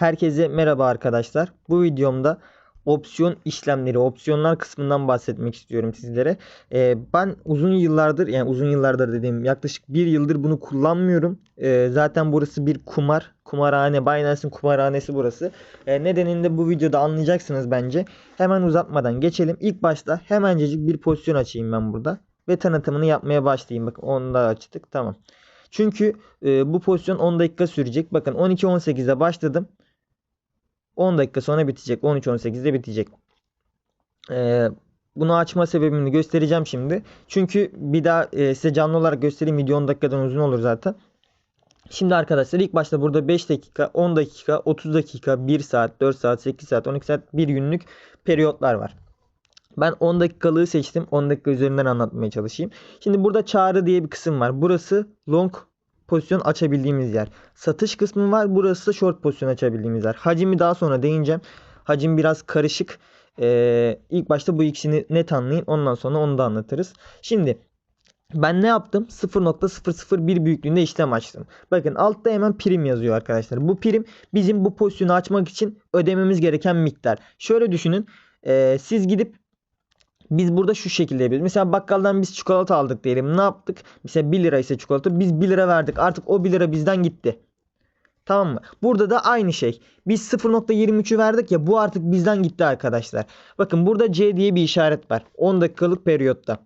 Herkese merhaba arkadaşlar. Bu videomda opsiyon işlemleri, opsiyonlar kısmından bahsetmek istiyorum sizlere. Ee, ben uzun yıllardır, yani uzun yıllardır dediğim yaklaşık bir yıldır bunu kullanmıyorum. Ee, zaten burası bir kumar, kumarhane, Binance'in kumarhanesi burası. Ee, nedenini de bu videoda anlayacaksınız bence. Hemen uzatmadan geçelim. İlk başta hemencecik bir pozisyon açayım ben burada. Ve tanıtımını yapmaya başlayayım. Bakın onu da açtık. Tamam. Çünkü e, bu pozisyon 10 dakika sürecek. Bakın 12-18'de başladım. 10 dakika sonra bitecek. 13-18'de bitecek. E, bunu açma sebebini göstereceğim şimdi. Çünkü bir daha e, size canlı olarak göstereyim. Video 10 dakikadan uzun olur zaten. Şimdi arkadaşlar ilk başta burada 5 dakika, 10 dakika, 30 dakika, 1 saat, 4 saat, 8 saat, 12 saat, 1 günlük periyotlar var. Ben 10 dakikalığı seçtim. 10 dakika üzerinden anlatmaya çalışayım. Şimdi burada çağrı diye bir kısım var. Burası long pozisyon açabildiğimiz yer. Satış kısmı var. Burası da short pozisyon açabildiğimiz yer. Hacimi daha sonra değineceğim. Hacim biraz karışık. Ee, ilk başta bu ikisini net anlayın. Ondan sonra onu da anlatırız. Şimdi ben ne yaptım? 0.001 büyüklüğünde işlem açtım. Bakın altta hemen prim yazıyor arkadaşlar. Bu prim bizim bu pozisyonu açmak için ödememiz gereken miktar. Şöyle düşünün. Ee, siz gidip biz burada şu şekilde yapıyoruz. Mesela bakkaldan biz çikolata aldık diyelim. Ne yaptık? Mesela 1 lira ise çikolata. Biz 1 lira verdik. Artık o 1 lira bizden gitti. Tamam mı? Burada da aynı şey. Biz 0.23'ü verdik ya bu artık bizden gitti arkadaşlar. Bakın burada C diye bir işaret var. 10 dakikalık periyotta.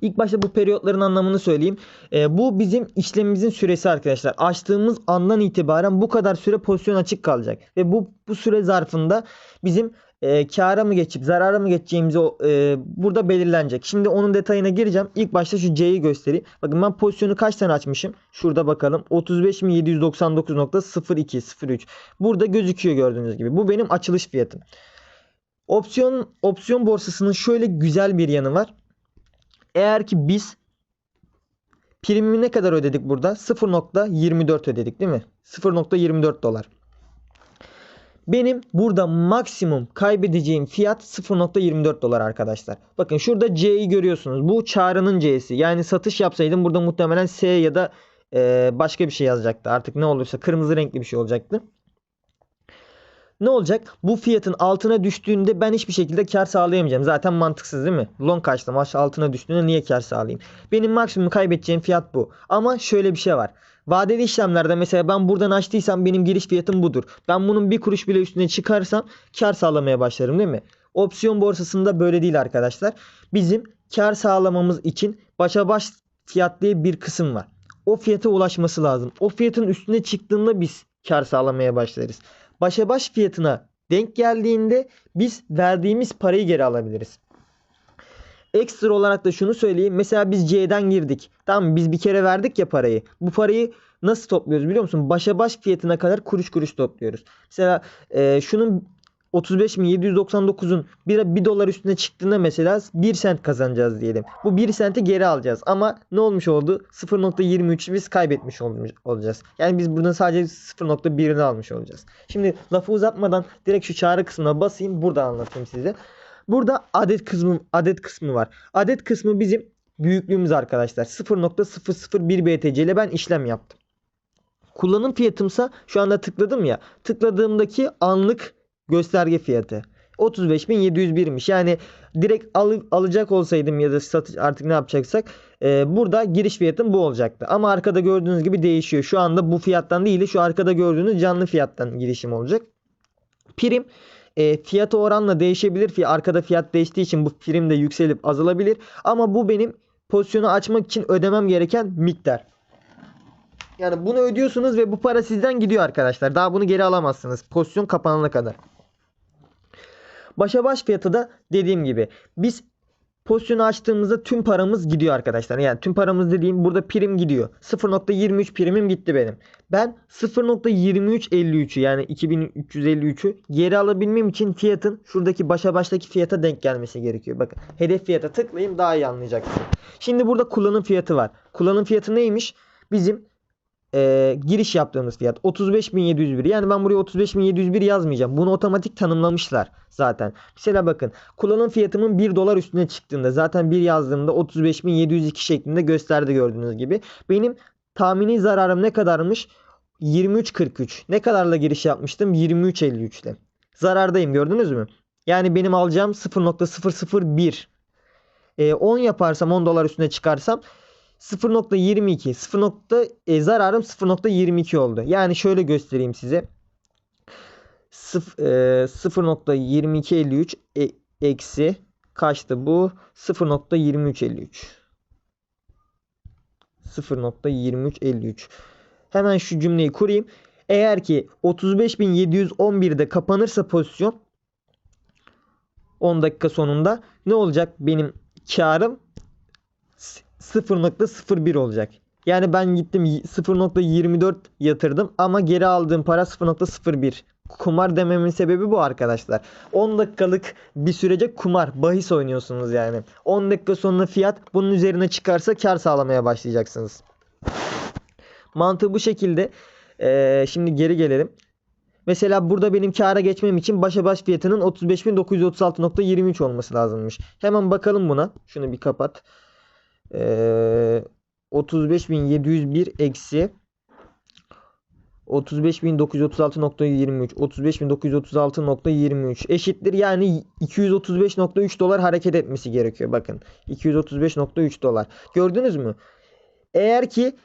İlk başta bu periyotların anlamını söyleyeyim. Ee, bu bizim işlemimizin süresi arkadaşlar. Açtığımız andan itibaren bu kadar süre pozisyon açık kalacak. Ve bu bu süre zarfında bizim e, kâra mı geçip zarara mı geçeceğimizi e, burada belirlenecek. Şimdi onun detayına gireceğim. İlk başta şu C'yi göstereyim. Bakın ben pozisyonu kaç tane açmışım? Şurada bakalım. 35.799.0203. Burada gözüküyor gördüğünüz gibi. Bu benim açılış fiyatım. Opsiyon opsiyon borsasının şöyle güzel bir yanı var. Eğer ki biz primimi ne kadar ödedik burada? 0.24 ödedik değil mi? 0.24 dolar. Benim burada maksimum kaybedeceğim fiyat 0.24 dolar arkadaşlar. Bakın şurada C'yi görüyorsunuz. Bu çağrının C'si. Yani satış yapsaydım burada muhtemelen S ya da başka bir şey yazacaktı. Artık ne olursa kırmızı renkli bir şey olacaktı. Ne olacak? Bu fiyatın altına düştüğünde ben hiçbir şekilde kar sağlayamayacağım. Zaten mantıksız değil mi? Long kaçtım altına düştüğünde niye kar sağlayayım? Benim maksimum kaybedeceğim fiyat bu. Ama şöyle bir şey var. Vadeli işlemlerde mesela ben buradan açtıysam benim giriş fiyatım budur. Ben bunun bir kuruş bile üstüne çıkarsam kar sağlamaya başlarım değil mi? Opsiyon borsasında böyle değil arkadaşlar. Bizim kar sağlamamız için başa baş fiyat diye bir kısım var. O fiyata ulaşması lazım. O fiyatın üstüne çıktığında biz kar sağlamaya başlarız. Başa baş fiyatına denk geldiğinde biz verdiğimiz parayı geri alabiliriz. Ekstra olarak da şunu söyleyeyim. Mesela biz C'den girdik. Tamam? Biz bir kere verdik ya parayı. Bu parayı nasıl topluyoruz biliyor musun? Başa baş fiyatına kadar kuruş kuruş topluyoruz. Mesela e, şunun 35.799'un bir, 1 dolar üstüne çıktığında mesela 1 sent kazanacağız diyelim. Bu 1 senti geri alacağız. Ama ne olmuş oldu? 0.23'ü biz kaybetmiş olacağız. Yani biz buradan sadece 0.1'ini almış olacağız. Şimdi lafı uzatmadan direkt şu çağrı kısmına basayım. Burada anlatayım size. Burada adet kısmı adet kısmı var. Adet kısmı bizim büyüklüğümüz arkadaşlar. 0.001 BTC ile ben işlem yaptım. Kullanım fiyatımsa şu anda tıkladım ya. Tıkladığımdaki anlık gösterge fiyatı. 35.701'miş. Yani direkt al, alacak olsaydım ya da satış artık ne yapacaksak e, burada giriş fiyatım bu olacaktı. Ama arkada gördüğünüz gibi değişiyor. Şu anda bu fiyattan değil şu arkada gördüğünüz canlı fiyattan girişim olacak. Prim e, fiyatı oranla değişebilir. Arkada fiyat değiştiği için bu prim de yükselip azalabilir. Ama bu benim pozisyonu açmak için ödemem gereken miktar. Yani bunu ödüyorsunuz ve bu para sizden gidiyor arkadaşlar. Daha bunu geri alamazsınız. Pozisyon kapanana kadar. Başa baş fiyatı da dediğim gibi biz pozisyonu açtığımızda tüm paramız gidiyor arkadaşlar. Yani tüm paramız dediğim burada prim gidiyor. 0.23 primim gitti benim. Ben 0.2353'ü yani 2353'ü geri alabilmem için fiyatın şuradaki başa baştaki fiyata denk gelmesi gerekiyor. Bakın hedef fiyata tıklayayım daha iyi anlayacaksınız. Şimdi burada kullanım fiyatı var. Kullanım fiyatı neymiş? Bizim e, giriş yaptığımız fiyat 35.701. Yani ben buraya 35.701 yazmayacağım. Bunu otomatik tanımlamışlar zaten. Mesela bakın kullanım fiyatımın 1 dolar üstüne çıktığında zaten bir yazdığımda 35.702 şeklinde gösterdi gördüğünüz gibi. Benim tahmini zararım ne kadarmış? 23.43. Ne kadarla giriş yapmıştım? 23.53 ile. Zarardayım gördünüz mü? Yani benim alacağım 0.001. E, 10 yaparsam 10 dolar üstüne çıkarsam 0.22 0. nokta- e, zararım 0.22 oldu. Yani şöyle göstereyim size. Sıf- e, 0.2253 e- eksi kaçtı bu? 0.2353. 0.2353. Hemen şu cümleyi kurayım. Eğer ki 35.711'de kapanırsa pozisyon 10 dakika sonunda ne olacak benim karım? S- 0.01 olacak. Yani ben gittim y- 0.24 yatırdım ama geri aldığım para 0.01. Kumar dememin sebebi bu arkadaşlar. 10 dakikalık bir sürece kumar, bahis oynuyorsunuz yani. 10 dakika sonra fiyat bunun üzerine çıkarsa kar sağlamaya başlayacaksınız. Mantığı bu şekilde. Ee, şimdi geri gelelim. Mesela burada benim kâra geçmem için başa baş fiyatının 35.936.23 olması lazımmış. Hemen bakalım buna. Şunu bir kapat. Ee, 35.701 eksi. 35.936.23 35.936.23 eşittir yani 235.3 dolar hareket etmesi gerekiyor. Bakın 235.3 dolar. Gördünüz mü? Eğer ki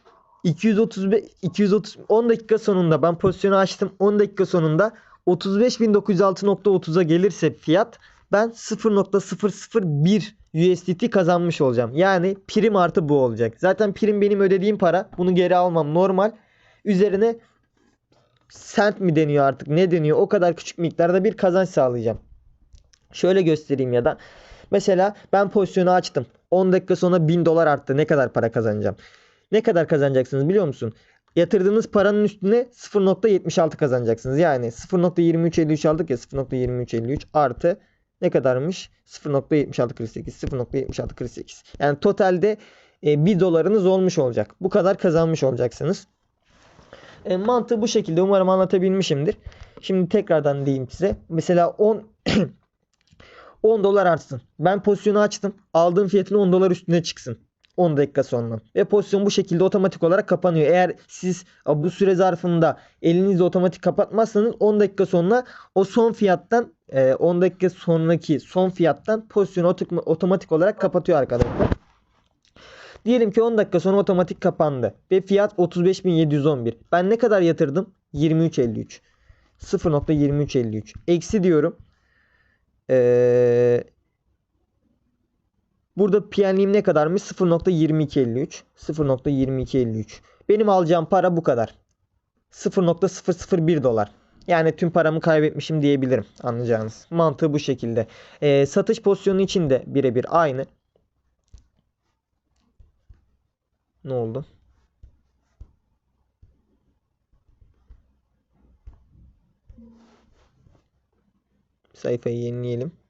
235 230 10 dakika sonunda ben pozisyonu açtım 10 dakika sonunda 35.906.30'a gelirse fiyat ben 0.001 USDT kazanmış olacağım. Yani prim artı bu olacak. Zaten prim benim ödediğim para. Bunu geri almam normal. Üzerine sent mi deniyor artık ne deniyor o kadar küçük miktarda bir kazanç sağlayacağım. Şöyle göstereyim ya da mesela ben pozisyonu açtım. 10 dakika sonra 1000 dolar arttı. Ne kadar para kazanacağım? Ne kadar kazanacaksınız biliyor musun? Yatırdığınız paranın üstüne 0.76 kazanacaksınız. Yani 0.2353 aldık ya 0.2353 artı ne kadarmış? 0.7648 0.7648. Yani totalde e, 1 dolarınız olmuş olacak. Bu kadar kazanmış olacaksınız. E, mantığı bu şekilde umarım anlatabilmişimdir. Şimdi tekrardan diyeyim size. Mesela 10 10 dolar artsın. Ben pozisyonu açtım. Aldığım fiyatın 10 dolar üstüne çıksın. 10 dakika sonra. Ve pozisyon bu şekilde otomatik olarak kapanıyor. Eğer siz bu süre zarfında elinizle otomatik kapatmazsanız 10 dakika sonra o son fiyattan e, 10 dakika sonraki son fiyattan pozisyonu otomatik olarak kapatıyor arkadaşlar. Diyelim ki 10 dakika sonra otomatik kapandı. Ve fiyat 35.711. Ben ne kadar yatırdım? 23.53. 0.2353. Eksi diyorum. Ee, burada PN'liğim ne kadarmış? 0.2253. 0.2253. Benim alacağım para bu kadar. 0.001 dolar. Yani tüm paramı kaybetmişim diyebilirim anlayacağınız. Mantığı bu şekilde. Ee, satış pozisyonu için de birebir aynı. Ne oldu? Sayfayı yenileyelim.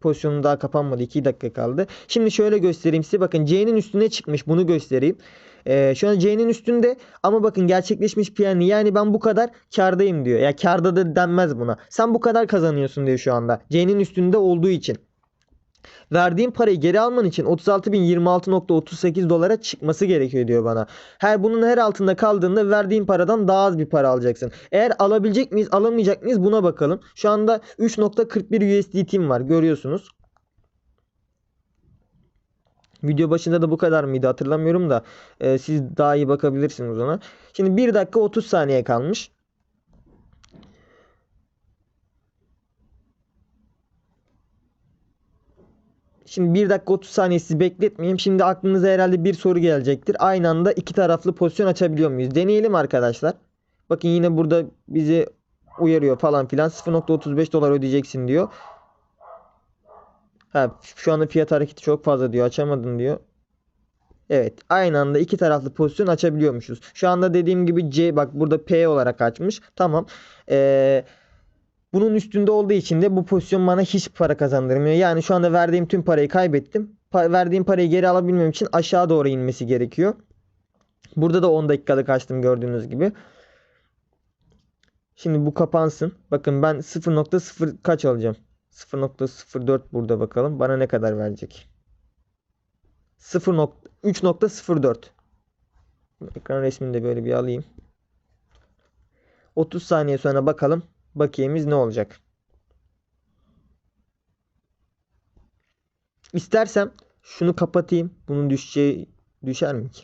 Pozisyonun daha kapanmadı. 2 dakika kaldı. Şimdi şöyle göstereyim size. Bakın C'nin üstüne çıkmış. Bunu göstereyim. Ee, şu an C'nin üstünde ama bakın gerçekleşmiş PNL. Yani ben bu kadar kardayım diyor. Ya karda da denmez buna. Sen bu kadar kazanıyorsun diyor şu anda. C'nin üstünde olduğu için. Verdiğim parayı geri alman için 36.026.38 dolara çıkması gerekiyor diyor bana. Her bunun her altında kaldığında verdiğin paradan daha az bir para alacaksın. Eğer alabilecek miyiz, alamayacak mıyız buna bakalım. Şu anda 3.41 USDT'm var görüyorsunuz. Video başında da bu kadar mıydı hatırlamıyorum da e, siz daha iyi bakabilirsiniz ona. Şimdi 1 dakika 30 saniye kalmış. Şimdi 1 dakika 30 saniye sizi bekletmeyeyim. Şimdi aklınıza herhalde bir soru gelecektir. Aynı anda iki taraflı pozisyon açabiliyor muyuz? Deneyelim arkadaşlar. Bakın yine burada bizi uyarıyor falan filan. 0.35 dolar ödeyeceksin diyor. Ha, şu anda fiyat hareketi çok fazla diyor. Açamadın diyor. Evet. Aynı anda iki taraflı pozisyon açabiliyormuşuz. Şu anda dediğim gibi C bak burada P olarak açmış. Tamam. Eee bunun üstünde olduğu için de bu pozisyon bana hiç para kazandırmıyor. Yani şu anda verdiğim tüm parayı kaybettim. Pa- verdiğim parayı geri alabilmem için aşağı doğru inmesi gerekiyor. Burada da 10 dakikalık açtım gördüğünüz gibi. Şimdi bu kapansın. Bakın ben 0.0 kaç alacağım? 0.04 burada bakalım. Bana ne kadar verecek? 0. 3.04 Ekran resmini de böyle bir alayım. 30 saniye sonra bakalım bakiyemiz ne olacak. İstersem şunu kapatayım. Bunun düşeceği düşer mi ki?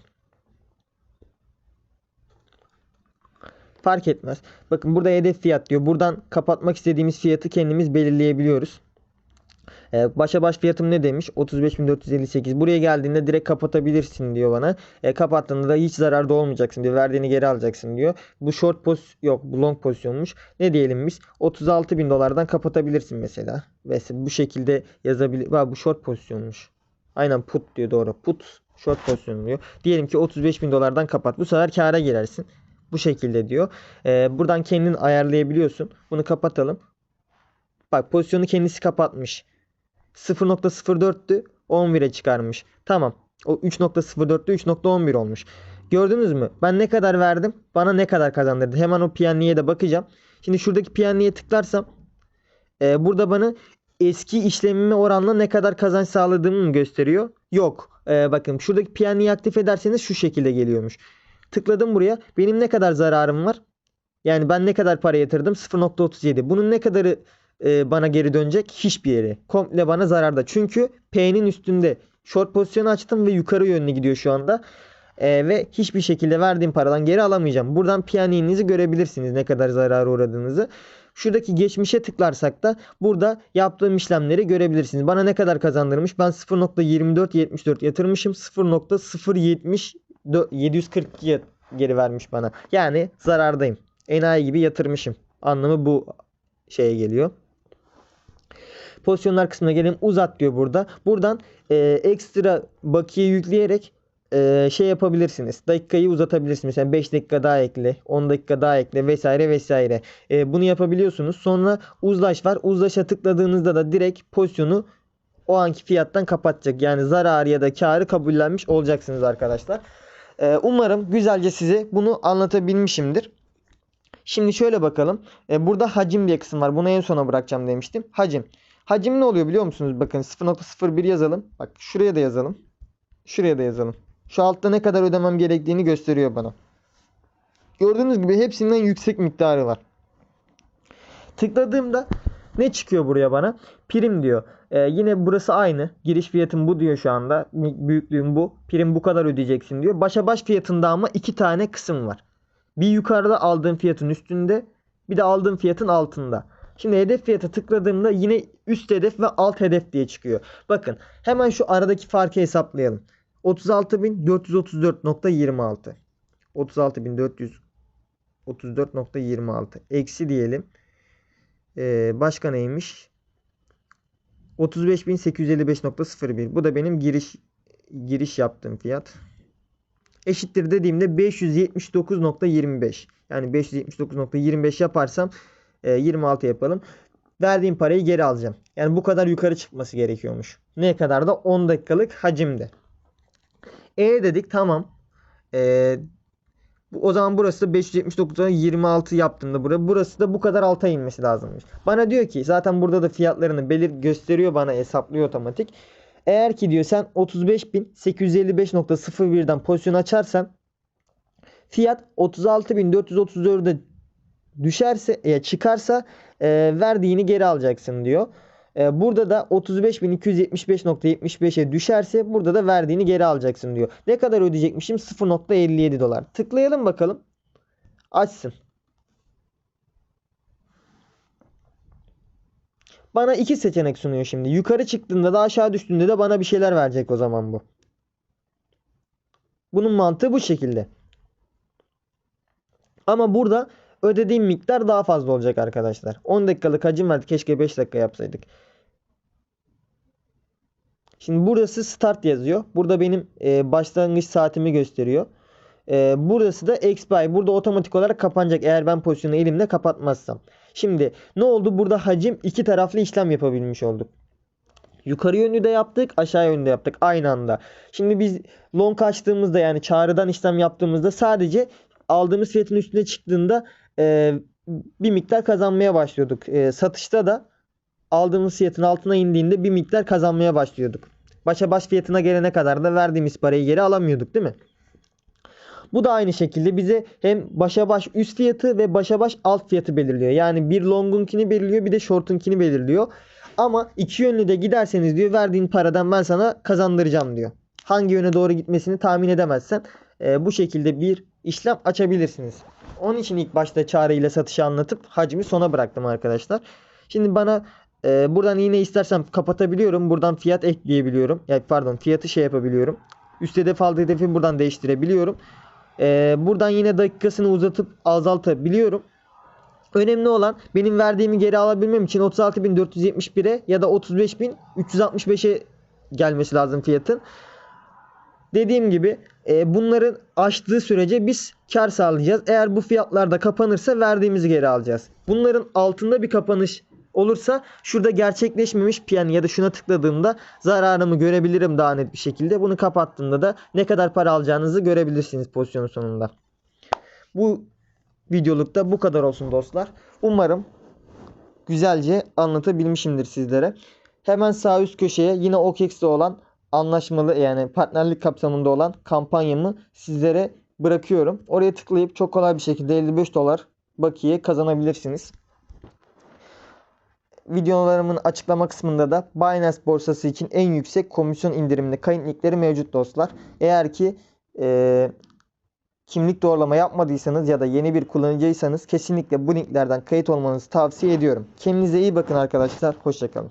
Fark etmez. Bakın burada hedef fiyat diyor. Buradan kapatmak istediğimiz fiyatı kendimiz belirleyebiliyoruz. Ee, başa baş fiyatım ne demiş? 35.458. Buraya geldiğinde direkt kapatabilirsin diyor bana. E, kapattığında da hiç zararda olmayacaksın diyor. Verdiğini geri alacaksın diyor. Bu short poz yok bu long pozisyonmuş. Ne diyelim biz? 36.000 dolardan kapatabilirsin mesela. Mesela bu şekilde yazabilir. Ha, bu short pozisyonmuş. Aynen put diyor doğru. Put short pozisyon diyor. Diyelim ki 35.000 dolardan kapat. Bu sefer kâra girersin. Bu şekilde diyor. Ee, buradan kendin ayarlayabiliyorsun. Bunu kapatalım. Bak pozisyonu kendisi kapatmış. 0.04'tü 11'e çıkarmış. Tamam. O 3.04'tü 3.11 olmuş. Gördünüz mü? Ben ne kadar verdim? Bana ne kadar kazandırdı? Hemen o PNL'ye de bakacağım. Şimdi şuradaki PNL'ye tıklarsam e, burada bana eski işlemime oranla ne kadar kazanç sağladığımı mı gösteriyor? Yok. E, bakın şuradaki PNL'yi aktif ederseniz şu şekilde geliyormuş. Tıkladım buraya. Benim ne kadar zararım var? Yani ben ne kadar para yatırdım? 0.37. Bunun ne kadarı e, bana geri dönecek? Hiçbir yeri. Komple bana zararda. Çünkü P'nin üstünde short pozisyonu açtım ve yukarı yönlü gidiyor şu anda. E, ve hiçbir şekilde verdiğim paradan geri alamayacağım. Buradan piyaninizi görebilirsiniz ne kadar zarara uğradığınızı. Şuradaki geçmişe tıklarsak da burada yaptığım işlemleri görebilirsiniz. Bana ne kadar kazandırmış? Ben 0.2474 yatırmışım. 0.070 742 geri vermiş bana. Yani zarardayım. Enayi gibi yatırmışım. Anlamı bu şeye geliyor. Pozisyonlar kısmına gelelim. Uzat diyor burada. Buradan e, ekstra bakiye yükleyerek e, şey yapabilirsiniz. Dakikayı uzatabilirsiniz. Mesela 5 dakika daha ekle, 10 dakika daha ekle vesaire vesaire. E, bunu yapabiliyorsunuz. Sonra uzlaş var. Uzlaşa tıkladığınızda da direkt pozisyonu o anki fiyattan kapatacak. Yani zarar ya da karı kabullenmiş olacaksınız arkadaşlar. E, umarım güzelce size bunu anlatabilmişimdir. Şimdi şöyle bakalım. E, burada hacim diye kısım var. Bunu en sona bırakacağım demiştim. Hacim. Hacim ne oluyor biliyor musunuz? Bakın 0.01 yazalım. Bak şuraya da yazalım. Şuraya da yazalım. Şu altta ne kadar ödemem gerektiğini gösteriyor bana. Gördüğünüz gibi hepsinden yüksek miktarı var. Tıkladığımda ne çıkıyor buraya bana? Prim diyor. Ee, yine burası aynı. Giriş fiyatım bu diyor şu anda. Büyüklüğüm bu. Prim bu kadar ödeyeceksin diyor. Başa baş fiyatında ama iki tane kısım var. Bir yukarıda aldığım fiyatın üstünde bir de aldığım fiyatın altında. Şimdi hedef fiyata tıkladığımda yine üst hedef ve alt hedef diye çıkıyor. Bakın hemen şu aradaki farkı hesaplayalım. 36.434.26 36.434.26 eksi diyelim. Ee, başka neymiş? 35.855.01 bu da benim giriş giriş yaptığım fiyat. Eşittir dediğimde 579.25 yani 579.25 yaparsam 26 yapalım. Verdiğim parayı geri alacağım. Yani bu kadar yukarı çıkması gerekiyormuş. Ne kadar da 10 dakikalık hacimde. E dedik tamam. E, o zaman burası da 579'a 26 yaptığımda buraya. Burası da bu kadar alta inmesi lazımmış. Bana diyor ki zaten burada da fiyatlarını belir gösteriyor bana hesaplıyor otomatik. Eğer ki diyor sen 35.855.01'den pozisyon açarsan fiyat 36.434'e düşerse ya çıkarsa e, verdiğini geri alacaksın diyor. E, burada da 35.275.75'e düşerse burada da verdiğini geri alacaksın diyor. Ne kadar ödeyecekmişim? 0.57 dolar. Tıklayalım bakalım. Açsın. Bana iki seçenek sunuyor şimdi. Yukarı çıktığında da aşağı düştüğünde de bana bir şeyler verecek o zaman bu. Bunun mantığı bu şekilde. Ama burada ödediğim miktar daha fazla olacak arkadaşlar. 10 dakikalık hacim vardı. Keşke 5 dakika yapsaydık. Şimdi burası start yazıyor. Burada benim e, başlangıç saatimi gösteriyor. E, burası da expire. Burada otomatik olarak kapanacak eğer ben pozisyonu elimle kapatmazsam. Şimdi ne oldu? Burada hacim iki taraflı işlem yapabilmiş olduk. Yukarı yönlü de yaptık, aşağı yönlü de yaptık aynı anda. Şimdi biz long açtığımızda yani çağrıdan işlem yaptığımızda sadece aldığımız fiyatın üstüne çıktığında e, bir miktar kazanmaya başlıyorduk. E, satışta da aldığımız fiyatın altına indiğinde bir miktar kazanmaya başlıyorduk. Başa baş fiyatına gelene kadar da verdiğimiz parayı geri alamıyorduk değil mi? Bu da aynı şekilde bize hem başa baş üst fiyatı ve başa baş alt fiyatı belirliyor. Yani bir longunkini belirliyor bir de shortunkini belirliyor. Ama iki yönlü de giderseniz diyor verdiğin paradan ben sana kazandıracağım diyor. Hangi yöne doğru gitmesini tahmin edemezsen e, bu şekilde bir işlem açabilirsiniz. Onun için ilk başta çare ile satışı anlatıp hacmi sona bıraktım arkadaşlar. Şimdi bana e, buradan yine istersem kapatabiliyorum. Buradan fiyat ekleyebiliyorum. Yani pardon fiyatı şey yapabiliyorum. Üst hedef alt hedefi buradan değiştirebiliyorum. E, buradan yine dakikasını uzatıp azaltabiliyorum. Önemli olan benim verdiğimi geri alabilmem için 36.471'e ya da 35.365'e gelmesi lazım fiyatın. Dediğim gibi e, bunların aştığı sürece biz kar sağlayacağız. Eğer bu fiyatlarda kapanırsa verdiğimizi geri alacağız. Bunların altında bir kapanış olursa şurada gerçekleşmemiş piyan ya da şuna tıkladığımda zararımı görebilirim daha net bir şekilde. Bunu kapattığımda da ne kadar para alacağınızı görebilirsiniz pozisyonun sonunda. Bu videolukta bu kadar olsun dostlar. Umarım güzelce anlatabilmişimdir sizlere. Hemen sağ üst köşeye yine OKEX'te olan anlaşmalı yani partnerlik kapsamında olan kampanyamı sizlere bırakıyorum. Oraya tıklayıp çok kolay bir şekilde 55 dolar bakiye kazanabilirsiniz. Videolarımın açıklama kısmında da Binance borsası için en yüksek komisyon indirimli kayıt linkleri mevcut dostlar. Eğer ki eee, kimlik doğrulama yapmadıysanız ya da yeni bir kullanıcıysanız kesinlikle bu linklerden kayıt olmanızı tavsiye ediyorum. Kendinize iyi bakın arkadaşlar. Hoşçakalın.